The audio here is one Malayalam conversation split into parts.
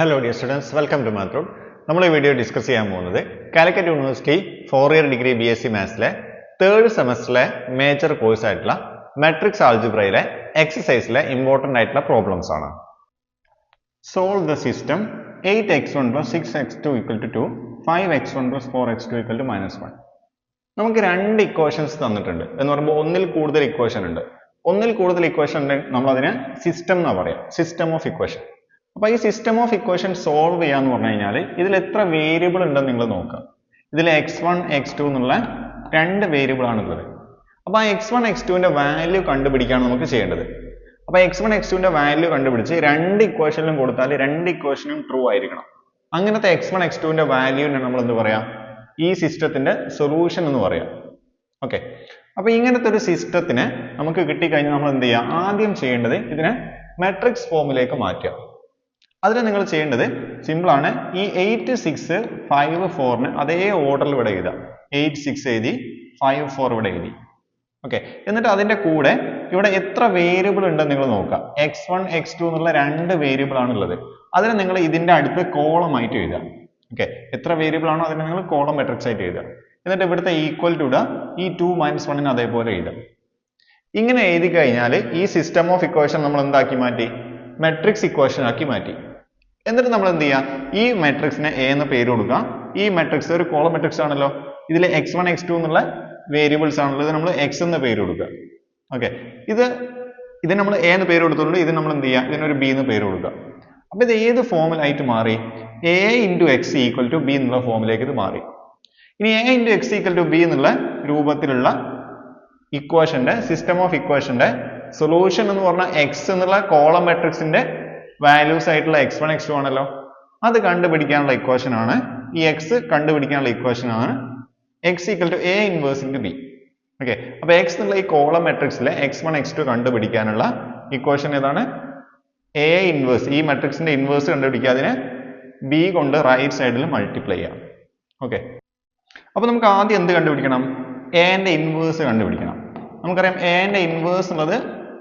Hello dear students welcome to മാത്രം നമ്മൾ ഈ വീഡിയോ ഡിസ്കസ് ചെയ്യാൻ പോകുന്നത് Calicut university four year degree B S C മാത്സിലെ third സെമസ്റ്ററിലെ മേജർ കോഴ്സ് ആയിട്ടുള്ള മെട്രിക്സ് ആൾജിബ്രയിലെ എക്സസൈസിലെ ഇമ്പോർട്ടന്റ് ആയിട്ടുള്ള പ്രോബ്ലംസ് ആണ്. Solve the system eight X one plus six X two equal to two five X one plus four X two equal to minus one നമുക്ക് രണ്ട് ഇക്വേഷൻസ് തന്നിട്ടുണ്ട്. എന്ന് പറയുമ്പോൾ ഒന്നിൽ കൂടുതൽ ഇക്വേഷൻ ഉണ്ട്. ഒന്നിൽ കൂടുതൽ ഇക്വേഷൻ ഉണ്ടെങ്കിൽ നമ്മൾ അതിനെ സിസ്റ്റം എന്നാ പറയാം. സിസ്റ്റം ഓഫ് ഇക്വേഷൻ അപ്പൊ ഈ സിസ്റ്റം ഓഫ് ഇക്വേഷൻ സോൾവ് ചെയ്യാന്ന് പറഞ്ഞു കഴിഞ്ഞാൽ ഇതിൽ എത്ര വേരിയബിൾ ഉണ്ടെന്ന് നിങ്ങൾ നോക്കാം ഇതിൽ എക്സ് വൺ എക്സ് ടു എന്നുള്ള രണ്ട് വേരിയബിൾ ആണുള്ളത് അപ്പൊ ആ എക്സ് വൺ എക്സ് ടുവിന്റെ വാല്യൂ കണ്ടുപിടിക്കാണ് നമുക്ക് ചെയ്യേണ്ടത്. അപ്പൊ എക്സ് വൺ എക്സ് ടുവിന്റെ വാല്യൂ കണ്ടുപിടിച്ച് രണ്ട് ഇക്വേഷനിലും കൊടുത്താൽ രണ്ട് ഇക്വേഷനും ട്രൂ ആയിരിക്കണം. അങ്ങനത്തെ എക്സ് വൺ എക്സ് ടുവിന്റെ വാല്യൂവിനെ നമ്മൾ എന്ത് പറയാം? ഈ സിസ്റ്റത്തിന്റെ സൊല്യൂഷൻ എന്ന് പറയാം. ഓക്കെ അപ്പൊ ഇങ്ങനത്തെ ഒരു സിസ്റ്റത്തിന് നമുക്ക് കിട്ടിക്കഴിഞ്ഞാൽ നമ്മൾ എന്ത് ചെയ്യുക ആദ്യം ചെയ്യേണ്ടത് ഇതിനെ മെട്രിക്സ് ഫോമിലേക്ക് മാറ്റുക. അതിന് നിങ്ങൾ ചെയ്യേണ്ടത് സിമ്പിളാണ് ഈ എയ്റ്റ് സിക്സ് ഫൈവ് ഫോറിന് അതേ ഓർഡറിൽ ഇവിടെ എഴുതാം. എയ്റ്റ് സിക്സ് എഴുതി ഫൈവ് ഫോർ ഇവിടെ എഴുതി. ഓക്കെ എന്നിട്ട് അതിന്റെ കൂടെ ഇവിടെ എത്ര വേരിയബിൾ ഉണ്ടെന്ന് നിങ്ങൾ നോക്കുക എക്സ് വൺ എക്സ് ടു എന്നുള്ള രണ്ട് വേരിയബിൾ ആണ് ഉള്ളത്. അതിനെ നിങ്ങൾ ഇതിന്റെ അടുത്ത് കോളം ആയിട്ട് എഴുതുക ഓക്കെ എത്ര വേരിയബിൾ ആണോ അതിനെ നിങ്ങൾ കോളം മെട്രിക്സ് ആയിട്ട് എഴുതുക എന്നിട്ട് ഇവിടുത്തെ ഈക്വൽ ടു ഇടുക ഈ ടു മൈനസ് വണ്ണിന് അതേപോലെ എഴുതുക ഇങ്ങനെ എഴുതി കഴിഞ്ഞാൽ ഈ സിസ്റ്റം ഓഫ് ഇക്വേഷൻ നമ്മൾ എന്താക്കി മാറ്റി? മെട്രിക്സ് ഇക്വേഷൻ ആക്കി മാറ്റി. എന്നിട്ട് നമ്മൾ എന്ത് ചെയ്യുക ഈ മെട്രിക്സിനെ എ എന്ന് പേര് കൊടുക്കുക. ഈ മെട്രിക്സ് ഒരു കോളം മെട്രിക്സ് ആണല്ലോ. ഇതിൽ എക്സ് വൺ എക്സ് ടു എന്നുള്ള വേരിയബിൾസ് ആണല്ലോ. ഇത് നമ്മൾ എക്സ് എന്ന് പേര് കൊടുക്കുക. ഓക്കെ ഇത് ഇതിന് നമ്മൾ എ എന്ന് പേര് കൊടുത്തിട്ടുണ്ട് ഇത് നമ്മൾ എന്ത് ചെയ്യുക ഇതിനൊരു ബി എന്ന് പേര് കൊടുക്കുക. അപ്പൊ ഇത് ഏത് ഫോമിലായിട്ട് മാറി? A into X equal to B എന്നുള്ള ഫോമിലേക്ക് ഇത് മാറി. ഇനി A into X equal to B എന്നുള്ള രൂപത്തിലുള്ള ഇക്വേഷന്റെ സിസ്റ്റം ഓഫ് ഇക്വേഷന്റെ സൊല്യൂഷൻ എന്ന് പറഞ്ഞാൽ എക്സ് എന്നുള്ള കോളം മെട്രിക്സിന്റെ വാല്യൂസ് ആയിട്ടുള്ള എക്സ് വൺ എക്സ് ടു ആണല്ലോ. അത് കണ്ടുപിടിക്കാനുള്ള ഇക്വേഷൻ ആണ്. ഈ എക്സ് കണ്ടുപിടിക്കാനുള്ള ഇക്വേഷൻ ആണ് X equal to A inverse into B okay അപ്പൊ എക്സ് എന്നുള്ള ഈ കോളം മെട്രിക്സിലെ എക്സ് വൺ എക്സ് ടു കണ്ടുപിടിക്കാനുള്ള ഇക്വേഷൻ ഏതാണ്? എ ഇൻവേഴ്സ് ഈ മെട്രിക്സിന്റെ ഇൻവേഴ്സ് കണ്ടുപിടിക്കുക. അതിനെ ബി കൊണ്ട് റൈറ്റ് സൈഡിൽ മൾട്ടിപ്ലൈ ചെയ്യാം. ഓക്കെ അപ്പൊ നമുക്ക് ആദ്യം എന്ത് കണ്ടുപിടിക്കണം? എന്റെ ഇൻവേഴ്സ് കണ്ടുപിടിക്കണം. നമുക്കറിയാം എന്റെ ഇൻവേഴ്സ് ഉള്ളത്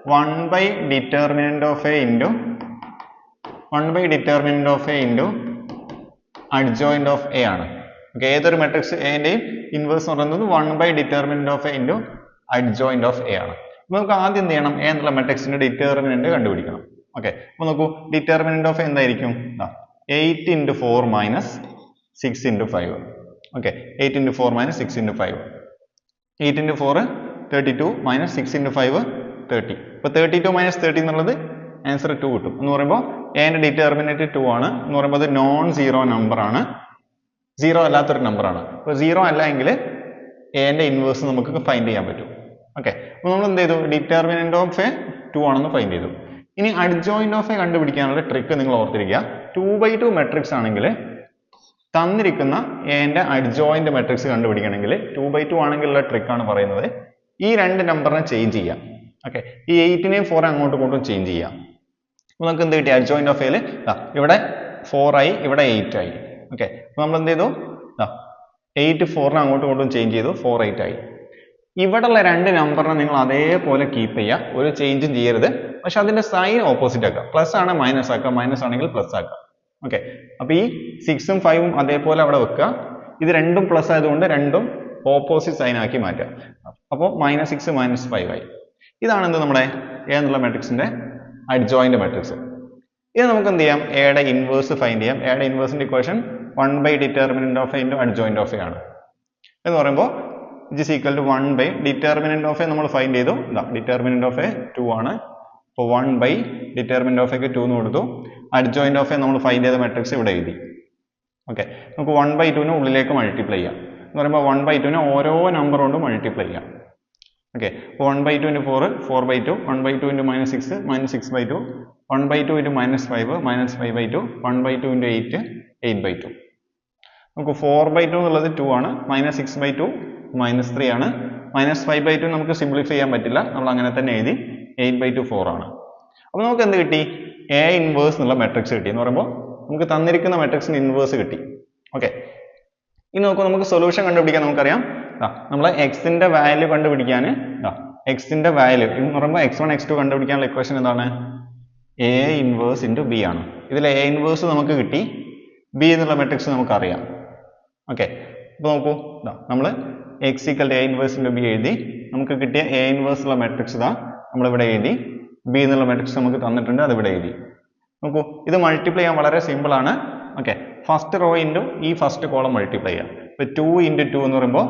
one by determinant of A into one by determinant of A into adjoint of A ആണ്. ഓക്കെ ഏതൊരു മെട്രിക്സ് എന്റെയും ഇൻവേഴ്സ് എന്ന് പറയുന്നത് one by determinant of A into adjoint of A ആണ്. അപ്പോൾ നമുക്ക് ആദ്യം എന്ത് ചെയ്യണം? എ എന്നുള്ള മെട്രിക്സിന്റെ ഡിറ്റർമിനന്റ് കണ്ടുപിടിക്കണം. ഓക്കെ അപ്പോൾ നോക്കൂ ഡിറ്റർമിനന്റ് ഓഫ് എന്തായിരിക്കും? Eight into four minus six into five okay eight into four minus six into five eight into four thirty two minus six into five thirty ഇപ്പൊ തേർട്ടി ടു മൈനസ് തേർട്ടി എന്നുള്ളത് ആൻസർ ടു കിട്ടും. എന്ന് പറയുമ്പോൾ എന്റെ ഡിറ്റർമിനേറ്റ് ടു ആണ്. എന്ന് പറയുമ്പോൾ നോൺ സീറോ നമ്പർ ആണ്. സീറോ അല്ലാത്തൊരു നമ്പർ ആണ്. അപ്പോൾ സീറോ അല്ല എങ്കിൽ എന്റെ ഇൻവേഴ്സ് നമുക്ക് ഫൈൻഡ് ചെയ്യാൻ പറ്റും. ഓക്കെ അപ്പോൾ നമ്മൾ എന്ത് ചെയ്തു? ഡിറ്റർമിനന്റ് ഓഫ് എ ടു ആണെന്ന് ഫൈൻഡ് ചെയ്തു. ഇനി അഡ്ജോയിന്റ് ഓഫ് എ കണ്ടുപിടിക്കാനുള്ള ട്രിക്ക് നിങ്ങൾ ഓർത്തിരിക്കുക. ടു ബൈ ടു മെട്രിക്സ് ആണെങ്കിൽ തന്നിരിക്കുന്ന എന്റെ അഡ്ജോയിന്റ് മെട്രിക്സ് കണ്ടുപിടിക്കണമെങ്കിൽ ടു ബൈ ടു ആണെങ്കിലുള്ള ട്രിക്കാണ് പറയുന്നത്. ഈ രണ്ട് നമ്പറിനെ ചേഞ്ച് ചെയ്യാം. ഓക്കെ ഈ എയ്റ്റിനെയും ഫോർ അങ്ങോട്ടും ഇങ്ങോട്ടും ചേഞ്ച് ചെയ്യാം. നമുക്ക് എന്ത് കിട്ടി? അഡ്ജോയിന്റ് ഓഫ് എയിൽ ഇവിടെ ഫോർ ഇവിടെ എയ്റ്റ് ആയി. ഓക്കെ അപ്പോൾ നമ്മൾ എന്ത് ചെയ്തു? എയ്റ്റ് ഫോറിനെ അങ്ങോട്ടും ഇങ്ങോട്ടും ചേഞ്ച് ചെയ്തു ഫോർ എയ്റ്റ് ആയി. ഇവിടെ ഉള്ള രണ്ട് നമ്പറിനെ നിങ്ങൾ അതേപോലെ കീപ്പ് ചെയ്യുക. ഒരു ചേഞ്ചും ചെയ്യരുത്. പക്ഷെ അതിന്റെ സൈൻ ഓപ്പോസിറ്റ് ആക്കുക. പ്ലസ് ആണ് മൈനസ് ആക്കുക. മൈനസ് ആണെങ്കിൽ പ്ലസ് ആക്കുക. ഓക്കെ അപ്പോൾ ഈ സിക്സും ഫൈവും അതേപോലെ അവിടെ വെക്കുക. ഇത് രണ്ടും പ്ലസ് ആയതുകൊണ്ട് രണ്ടും ഓപ്പോസിറ്റ് സൈൻ ആക്കി മാറ്റുക. അപ്പോൾ മൈനസ് സിക്സ് മൈനസ് ഫൈവ് ആയി. ഇതാണ് എന്ത് നമ്മുടെ എ എന്നുള്ള മെട്രിക്സിന്റെ അഡ്ജോയിന്റ് മെട്രിക്സ് ഇത് നമുക്ക് എന്ത് ചെയ്യാം? എയുടെ ഇൻവേഴ്സ് ഫൈൻഡ് ചെയ്യാം. എയുടെ ഇൻവേഴ്സിന്റെ equation one by determinant of A into adjoint of A ആണ്. എന്ന് പറയുമ്പോൾ it is equal to one by determinant of A നമ്മൾ ഫൈൻഡ് ചെയ്തു. ഇതാ ഡിറ്റർമിനന്റ് ഓഫ് എ ടു ആണ്. അപ്പോൾ വൺ ബൈ ഡിറ്റർമിനന്റ് ഓഫ് എക്ക് ടു എന്ന് കൊടുത്തു. അഡ്ജോയിന്റ് ഓഫ് എ നമ്മൾ ഫൈൻഡ് ചെയ്ത മെട്രിക്സ് ഇവിടെ എഴുതി. ഓക്കെ നമുക്ക് വൺ ബൈ ടുവിന് ഉള്ളിലേക്ക് മൾട്ടിപ്ലൈ ചെയ്യാം. എന്ന് പറയുമ്പോൾ വൺ ബൈ ടുവിന് ഓരോ നമ്പർ കൊണ്ട് മൾട്ടിപ്ലൈ ചെയ്യാം. ഓക്കെ അപ്പോൾ one by two into four four by two one by two into minus six minus six by two one by two into minus five minus five by two one by two into eight eight by two നമുക്ക് ഫോർ ബൈ ടു എന്നുള്ളത് ടു ആണ്. Minus six by two minus three ആണ്. മൈനസ് ഫൈവ് ബൈ ടു നമുക്ക് സിംപ്ലിഫൈ ചെയ്യാൻ പറ്റില്ല. നമ്മൾ അങ്ങനെ തന്നെ എഴുതി എയ്റ്റ് ബൈ ടു ഫോർ ആണ്. അപ്പോൾ നമുക്ക് എന്ത് കിട്ടി? എ ഇൻവേഴ്സ് എന്നുള്ള മെട്രിക്സ് കിട്ടി എന്ന് പറയുമ്പോൾ നമുക്ക് തന്നിരിക്കുന്ന മെട്രിക്സിന് ഇൻവേഴ്സ് കിട്ടി. ഓക്കെ ഇനി നോക്കൂ നമുക്ക് സൊല്യൂഷൻ കണ്ടുപിടിക്കാൻ നമുക്കറിയാം. നമ്മൾ എക്സിന്റെ വാല്യൂ കണ്ടുപിടിക്കാൻ എക്സിന്റെ വാല്യൂ എന്ന് പറയുമ്പോൾ എക്സ് വൺ എക്സ് ടു കണ്ടുപിടിക്കാനുള്ള ഇക്വേഷൻ എന്താണ്? എ ഇൻവേഴ്സ് ഇന്റു ബി ആണ്. ഇതിൽ എ ഇൻവേഴ്സ് നമുക്ക് കിട്ടി. ബി എന്നുള്ള മെട്രിക്സ് നമുക്കറിയാം. ഓക്കെ അപ്പോൾ നോക്കൂ. നമ്മൾ X equal A inverse into B എഴുതി. നമുക്ക് കിട്ടിയ എ ഇൻവേഴ്സ് ഉള്ള മെട്രിക്സ് ഇതാ നമ്മളിവിടെ എഴുതി. ബി എന്നുള്ള മെട്രിക്സ് നമുക്ക് തന്നിട്ടുണ്ട് അത് ഇവിടെ എഴുതി. നോക്കൂ ഇത് മൾട്ടിപ്ലൈ ചെയ്യാൻ വളരെ സിമ്പിൾ ആണ്. ഓക്കെ ഫസ്റ്റ് റോ ഇന്റു ഈ ഫസ്റ്റ് കോളം മൾട്ടിപ്ലൈ ചെയ്യാം. ഇപ്പോൾ ടു ഇന്റു ടു എന്ന് പറയുമ്പോൾ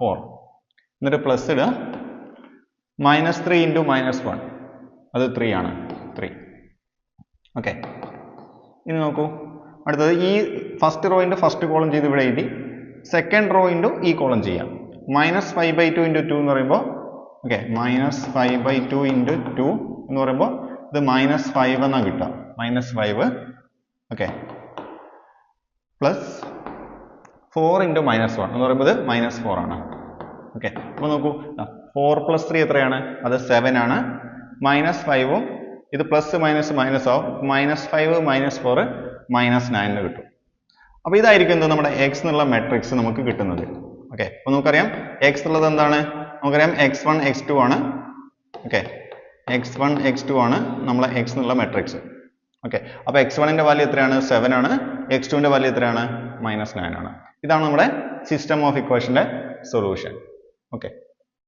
ഫോർ എന്നിട്ട് പ്ലസ് ഇടുക. Minus three into minus one അത് ത്രീ ആണ്. ത്രീ ഓക്കെ ഇനി നോക്കൂ. അടുത്തത് ഈ ഫസ്റ്റ് റോയിന്റെ ഫസ്റ്റ് കോളം ചെയ്ത് ഇവിടെ എഴുതി. സെക്കൻഡ് റോ ഇന്റു ഈ കോളം ചെയ്യാം. Minus five by two into two എന്ന് പറയുമ്പോൾ okay minus five by two into two എന്ന് പറയുമ്പോൾ ഇത് മൈനസ് ഫൈവ് എന്നാണ് കിട്ടുക. Minus five okay plus four into minus one എന്ന് പറയുമ്പോൾ മൈനസ് ഫോർ ആണ്. ഓക്കെ അപ്പോൾ നോക്കൂ ഫോർ പ്ലസ് ത്രീ എത്രയാണ്? അത് സെവൻ ആണ്. മൈനസ് ഫൈവും ഇത് പ്ലസ് മൈനസ് മൈനസ് ആവും. Minus five minus four minus നയനിന് കിട്ടും. അപ്പോൾ ഇതായിരിക്കും എന്ത്? നമ്മുടെ എക്സ് എന്നുള്ള മെട്രിക്സ് നമുക്ക് കിട്ടുന്നത്. ഓക്കെ അപ്പോൾ നമുക്കറിയാം എക്സ് ഉള്ളത് എന്താണ്? നമുക്കറിയാം എക്സ് വൺ എക്സ് ടു ആണ്. Okay X one X two ആണ് നമ്മളെ എക്സ് എന്നുള്ള മെട്രിക്സ് ഓക്കെ അപ്പോൾ എക്സ് വണ്ണിന്റെ വാല്യൂ എത്രയാണ്? സെവൻ ആണ്. എക്സ് ടുവിന്റെ വാല്യൂ എത്രയാണ്? മൈനസ് നയൻ ആണ്. ഇതാണ് നമ്മുടെ സിസ്റ്റം ഓഫ് ഇക്വേഷന്റെ സൊല്യൂഷൻ ഓക്കെ